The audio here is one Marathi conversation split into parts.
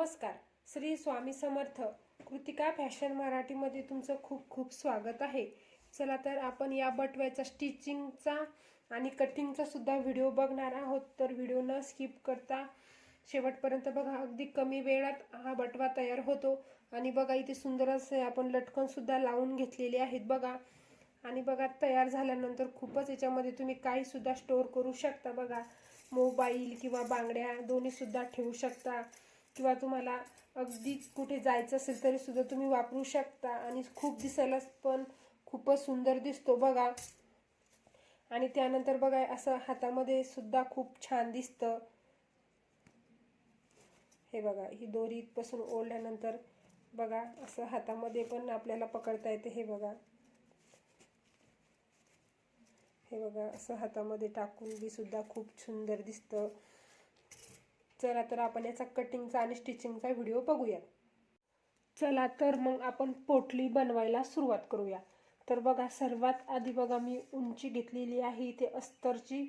नमस्कार. श्री स्वामी समर्थ. कृतिका फॅशन मराठीमध्ये तुमचं खूप खूप स्वागत आहे. चला तर आपण या बटव्याचा स्टिचिंगचा आणि कटिंगचा सुद्धा व्हिडिओ बघणार आहोत. तर व्हिडिओ न स्किप करता शेवटपर्यंत बघा अगदी कमी वेळात हा बटवा तयार होतो. आणि बघा इथे सुंदर असे आपण लटकनसुद्धा लावून घेतलेले आहेत बघा. आणि बघा तयार झाल्यानंतर खूपच याच्यामध्ये तुम्ही काहीसुद्धा स्टोअर करू शकता बघा. मोबाईल किंवा बांगड्या दोन्हीसुद्धा ठेवू शकता. किंवा तुम्हाला अगदी कुठे जायचं असेल तरी सुद्धा तुम्ही वापरू शकता. आणि खूप दिसायला पण खूपच सुंदर दिसतो बघा. आणि त्यानंतर बघा असं हातामध्ये सुद्धा खूप छान दिसतं. हे बघा ही दोरी इथपासून ओढल्यानंतर बघा असं हातामध्ये पण आपल्याला पकडता येते. हे बघा. हे बघा असं हातामध्ये टाकून बी सुद्धा खूप सुंदर दिसतं. चला तर आपण याचा कटिंगचा आणि स्टिचिंगचा व्हिडिओ बघूया चला तर मग आपण पोटली बनवायला सुरुवात करूया. तर बघा सर्वात आधी बघा मी उंची घेतलेली आहे इथे अस्तरची.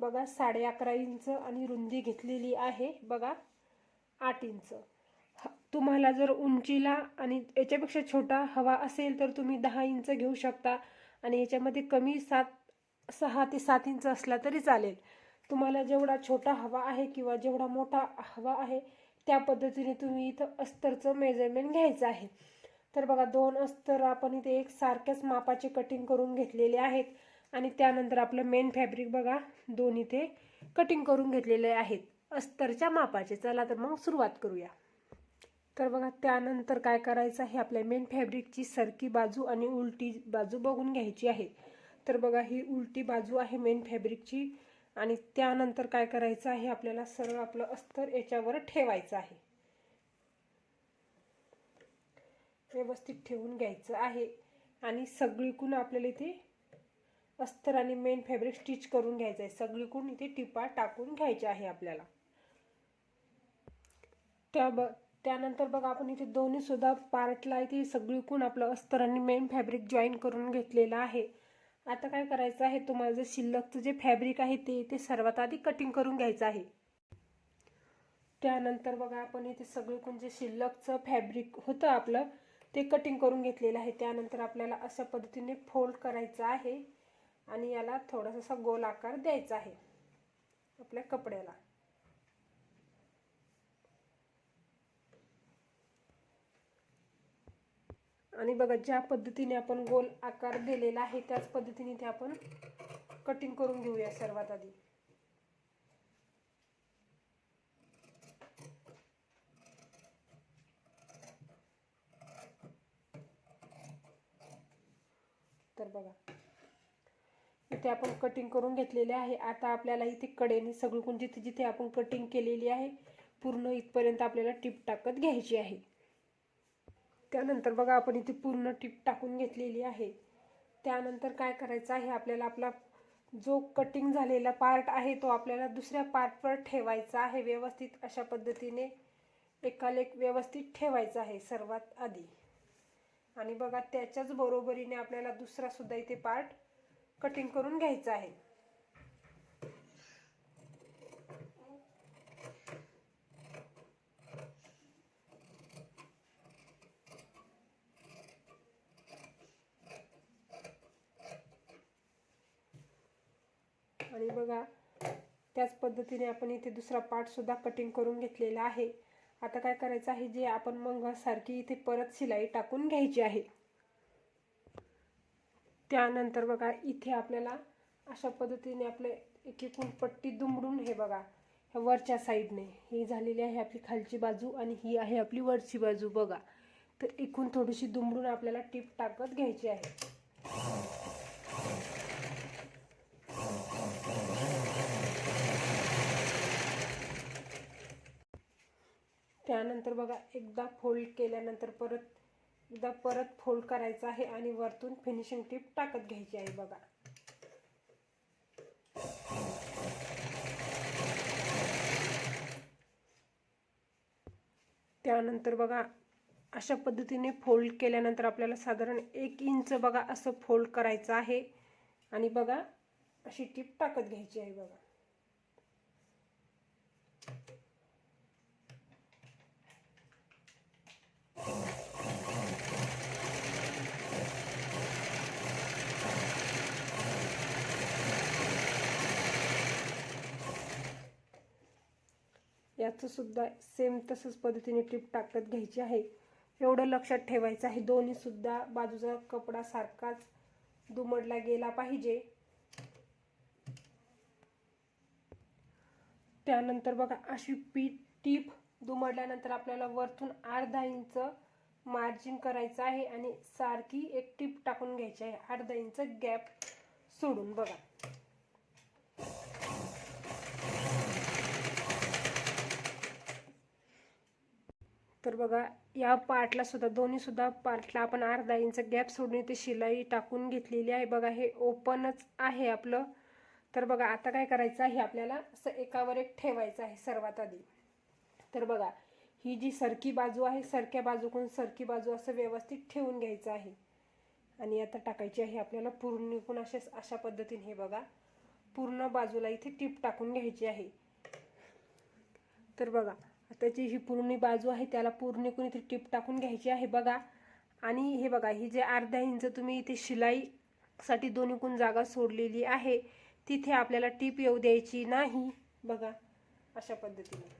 बघा साडे अकरा इंच आणि रुंदी घेतलेली आहे. बघा आठ इंच. तुम्हाला जर उंचीला आणि याच्यापेक्षा छोटा हवा असेल तर तुम्ही दहा इंच घेऊ शकता. आणि याच्यामध्ये कमी सात सहा ते सात इंच असला तरी चालेल. तुम्हाला जेवढा छोटा हवा आहे किंवा जेवढा मोठा हवा आहे त्या पद्धतीने तुम्ही इथं अस्तरचं मेजरमेंट घ्यायचं आहे. तर बघा दोन अस्तर आपण इथे एक सारख्याच मापाचे कटिंग करून घेतलेले आहेत. आणि त्यानंतर आपलं मेन फॅब्रिक बघा दोन इथे कटिंग करून घेतलेले आहेत. अस्तरच्या मापाचे. चला तर मग सुरुवात करूया. तर बघा त्यानंतर काय करायचं आहे? आपल्या मेन फॅब्रिकची सरकी बाजू आणि उलटी बाजू बघून घ्यायची आहे. तर बघा ही उलटी बाजू आहे मेन फॅब्रिकची आणि त्यानंतर काय करायचं आहे? आपल्याला सरळ आपलं अस्तर याच्यावर ठेवायचं आहे. व्यवस्थित ठेवून घ्यायचं आहे. आणि सगळीकून आपल्याला इथे अस्तर आणि मेन फॅब्रिक स्टिच करून घ्यायचं आहे. सगळीकून इथे टिपा टाकून घ्यायच्या आहे आपल्याला. त्या ब त्यानंतर बघा आपण इथे दोन्ही सुद्धा पार्टला इथे सगळीकून आपलं अस्तर आणि मेन फॅब्रिक जॉईन करून घेतलेलं आहे. आता काय करायचं आहे? तुम्हाला जे शिल्लकचं जे फॅब्रिक आहे ते ते सर्वात आधी कटिंग करून घ्यायचं आहे. त्यानंतर बघा आपण इथे सगळीकडून जे शिल्लकचं फॅब्रिक होतं आपलं ते कटिंग करून घेतलेलं आहे. त्यानंतर आपल्याला अशा पद्धतीने फोल्ड करायचं आहे आणि याला थोडासा गोल आकार द्यायचा आहे. आपल्या कपड्याला. आणि बघा ज्या पद्धतीने आपण गोल आकार दिलेला आहे त्याच पद्धतीने ते आपण कटिंग करून घेऊया सर्वात आधी. तर बघा इथे आपण कटिंग करून घेतलेले आहे. आता आपल्याला इथे कडेने सगळं जिथे जिथे आपण कटिंग केलेली आहे पूर्ण इथपर्यंत आपल्याला टिप टाकत घ्यायची आहे. त्यानंतर बघा आपण इथे पूर्ण टिप टाकून घेतलेली आहे. त्यानंतर काय करायचं आहे आपल्याला आपला जो कटिंग झालेला पार्ट आहे तो आपल्याला दुसऱ्या पार्टवर ठेवायचा आहे. व्यवस्थित अशा पद्धतीने एकालेक व्यवस्थित ठेवायचा आहे सर्वात आधी. आणि बघा त्याच्याच बरोबरीने आपल्याला दुसरासुद्धा इथे पार्ट कटिंग करून घ्यायचा आहे. आणि बघा त्याच पद्धतीने आपण इथे दुसरा पार्टसुद्धा कटिंग करून घेतलेला आहे. आता काय करायचं आहे जे आपण मग सारखी इथे परत शिलाई टाकून घ्यायची आहे. त्यानंतर बघा इथे आपल्याला अशा पद्धतीने आपले एक एकूण पट्टी दुमडून हे बघा ह्या वरच्या साईडने ही झालेली आहे आपली खालची बाजू आणि ही आहे आपली वरची बाजू बघा. तर एकूण थोडीशी दुमडून आपल्याला टीप टाकत घ्यायची आहे. त्यानंतर बघा एकदा फोल्ड केल्यानंतर परत एकदा परत फोल्ड करायचं आहे आणि वरतून फिनिशिंग टिप टाकत घ्यायची आहे बघा. त्यानंतर बघा अशा पद्धतीने फोल्ड केल्यानंतर आपल्याला साधारण एक इंच बघा असं फोल्ड करायचं आहे. आणि बघा अशी टिप टाकत घ्यायची आहे बघा. याचं सुद्धा सेम तसंच पद्धतीने टीप टाकत घ्यायची आहे. एवढं लक्षात ठेवायचं आहे. दोन्ही सुद्धा बाजूचा कपडा सारखाच दुमडला गेला पाहिजे. त्यानंतर बघा अशी पीठ टीप दुमडल्यानंतर आपल्याला वरतून अर्धा इंच मार्जिन करायचं आहे आणि सारखी एक टीप टाकून घ्यायची आहे. अर्धा इंच गॅप सोडून बघा. तर बघा या पार्टला सुद्धा दोन्ही सुद्धा पार्टला आपण अर्धा इंच गॅप सोडून इथे शिलाई टाकून घेतलेली आहे. बघा हे ओपनच आहे आपलं. तर बघा आता काय करायचं आहे? आपल्याला असं एकावर एक ठेवायचं आहे सर्वात आधी. तर बघा ही जी सरकी बाजू आहे सरक्या बाजूकडून सरकी बाजू असं व्यवस्थित ठेवून घ्यायचं आहे. आणि आता टाकायची आहे आपल्याला पूर्ण अशा अशा पद्धतीने हे बघा. पूर्ण बाजूला इथे टीप टाकून घ्यायची आहे. तर बघा त्याची ही पूर्णी बाजू आहे त्याला पूर्ण इथे टीप टाकून घ्यायची आहे बघा. आणि हे बघा ही जे अर्धा इंच तुम्ही इथे शिलाईसाठी दोन्हीकून जागा सोडलेली आहे तिथे आपल्याला टीप येऊ द्यायची नाही. बघा अशा पद्धतीने.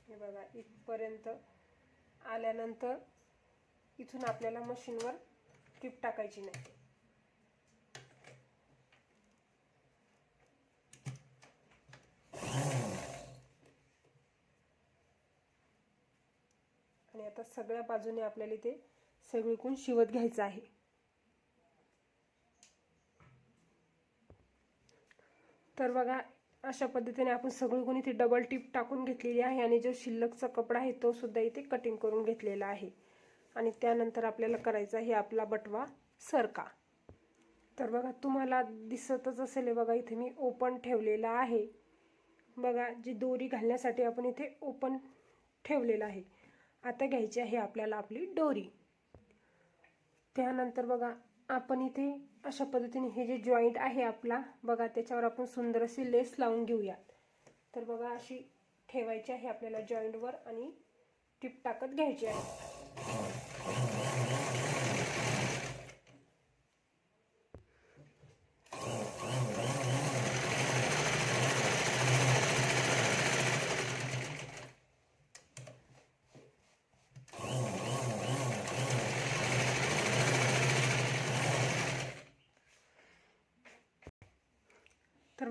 हे बघा इथपर्यंत आल्यानंतर इथून आपल्याला मशीनवर टीप टाकायची नाही. आणि आता सगळ्या बाजूने आपल्याला इथे सगळीकडून शिवत घ्यायचं आहे. तर बघा अशा पद्धतीने आपण सगळी सगळीकडून इथे डबल टीप टाकून घेतलेली आहे आणि जो शिल्लकचा कपडा आहे तो सुद्धा इथे कटिंग करून घेतलेला आहे. आणि त्यानंतर आपल्याला करायचा आहे आपला बटवा सरका. तर बघा तुम्हाला दिसतच असेल हे बघा इथे मी ओपन ठेवलेला आहे. बघा जी दोरी घालण्यासाठी आपण इथे ओपन ठेवलेलं आहे. आता घ्यायची आहे आपल्याला आपली दोरी. त्यानंतर बघा आपण इथे अशा पद्धतीने हे जे जॉईंट आहे आपला बघा त्याच्यावर आपण सुंदर अशी लेस लावून घेऊयात. तर बघा अशी ठेवायची आहे आपल्याला जॉईंटवर आणि टिप टाकत घ्यायची आहे.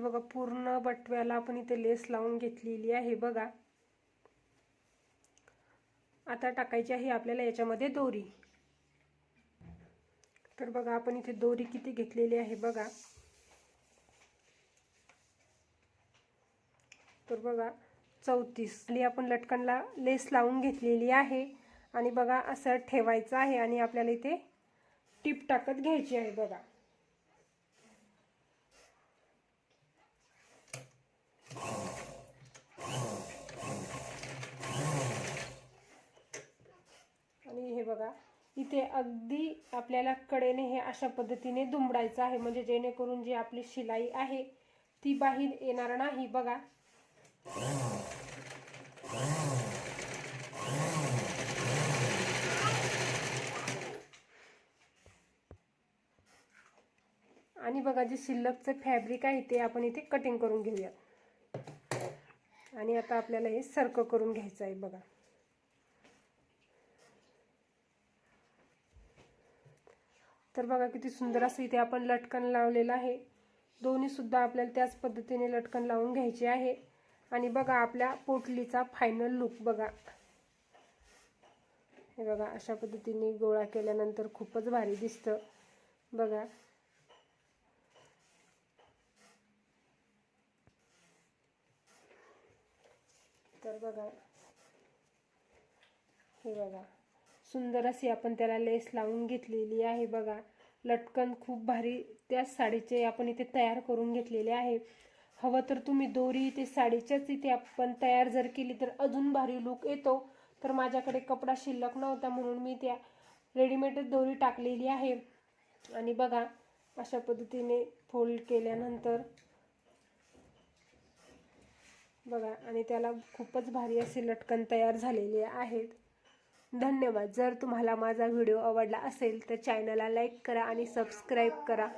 बघा पूर्ण बटव्याला आपण इथे लेस लावून घेतलेली आहे बघा. आता टाकायची आहे आपल्याला याच्यामध्ये दोरी. तर बघा आपण इथे दोरी किती घेतलेली आहे बघा. तर बघा चौतीस. आणि आपण लटकनला लेस लावून घेतलेली आहे. आणि बघा असं ठेवायचं आहे आणि आपल्याला इथे टीप टाकत घ्यायची आहे बघा. आणि हे बघा इथे अगदी आपल्याला कडेने हे अशा पद्धतीने दुमडायचं आहे. म्हणजे जेणेकरून जी आपली शिलाई आहे ती बाहेर येणार नाही. बघा. आणि बघा जे शिल्लकचं फॅब्रिक आहे ते आपण इथे कटिंग करून घेऊयात. आणि आता आपल्याला हे सरकं करून घ्यायचं आहे बघा. तर बघा किती सुंदर असं इथे आपण लटकन लावलेलं आहे. दोन्ही सुद्धा आपल्याला त्याच पद्धतीने लटकन लावून घ्यायचे आहे. आणि बघा आपल्या पोटलीचा फायनल लुक बघा. हे बघा अशा पद्धतीने गोळा केल्यानंतर खूपच भारी दिसतं. बघा. तर बघा. हे बघा. सुंदर अशी आपण त्याला लेस लावून घेतलेली आहे बघा. लटकन खूप भारी त्या साडीचे आपण इथे तयार करून घेतलेले आहे. हवं तर तुम्ही दोरी इथे साडीच्याच इथे आपण तयार जर केली तर अजून भारी लुक येतो. तर माझ्याकडे कपडा शिल्लक नव्हता म्हणून मी त्या रेडीमेडच दोरी टाकलेली आहे. आणि बघा अशा पद्धतीने फोल्ड केल्यानंतर बघा आणि त्याला खूपच भारी असे लटकन तयार झालेले आहेत. धन्यवाद. जर तुम्हाला माझा व्हिडिओ आवडला असेल तर चॅनलला लाईक करा आणि सबस्क्राईब करा.